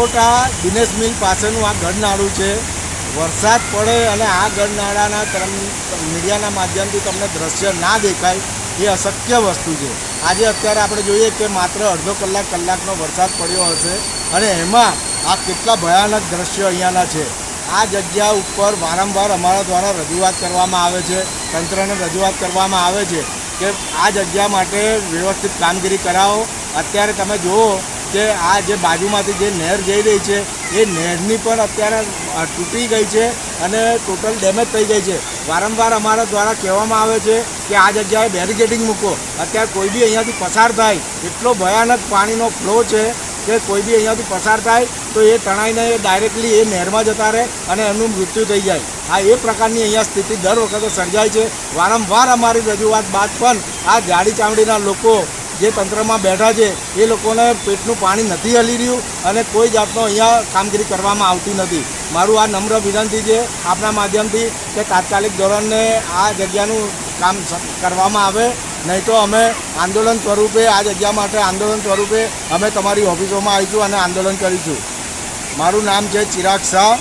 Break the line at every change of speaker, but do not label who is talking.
લાખોટા દિનેશ મિલ પાછળનું આ ગઢનાળું છે. વરસાદ પડે અને આ ગઢનાળાના તરમ, મીડિયાના માધ્યમથી તમને દ્રશ્ય ના દેખાય એ અશક્ય વસ્તુ છે. આજે અત્યારે આપણે જોઈએ કે માત્ર અડધો કલાક કલાકનો વરસાદ પડ્યો હશે અને એમાં આ કેટલા ભયાનક દ્રશ્યો અહીંયાના છે. આ જગ્યા ઉપર વારંવાર અમારા દ્વારા રજૂઆત કરવામાં આવે છે, તંત્રને રજૂઆત કરવામાં આવે છે કે આ જગ્યા માટે વ્યવસ્થિત કામગીરી કરાવો. અત્યારે તમે જુઓ કે આ જે બાજુમાંથી જે નહેર જઈ રહી છે, એ નહેરની પણ અત્યારે તૂટી ગઈ છે અને ટોટલ ડેમેજ થઈ ગઈ છે. વારંવાર અમારા દ્વારા કહેવામાં આવે છે કે આ જગ્યાએ બેરિકેડિંગ મૂકો. અત્યારે કોઈ બી અહીંયાથી પસાર થાય, એટલો ભયાનક પાણીનો ફ્લો છે કે કોઈ બી અહીંયાથી પસાર થાય, તો એ તણાઈને ડાયરેક્ટલી એ નહેરમાં જતા રહે અને એમનું મૃત્યુ થઈ જાય. આ એ પ્રકારની અહીંયા સ્થિતિ દર વખતે સર્જાય છે. વારંવાર અમારી રજૂઆત બાદ પણ આ જાડી ચામડીના લોકો જે તંત્રમાં બેઠા છે, એ લોકોને પેટનું પાણી નથી હલી રહ્યું અને કોઈ જાતનો અહીંયા કામગીરી કરવામાં આવતી નથી. મારું આ નમ્ર વિનંતી છે, આપના માધ્યમથી કે તાત્કાલિક ધોરણને આ જગ્યાનું કામ કરવામાં આવે. નહીં તો અમે આંદોલન સ્વરૂપે, આ જગ્યા માટે આંદોલન સ્વરૂપે અમે તમારી ઓફિસોમાં આવીશું અને આંદોલન કરીશું. મારું નામ છે ચિરાગ શાહ.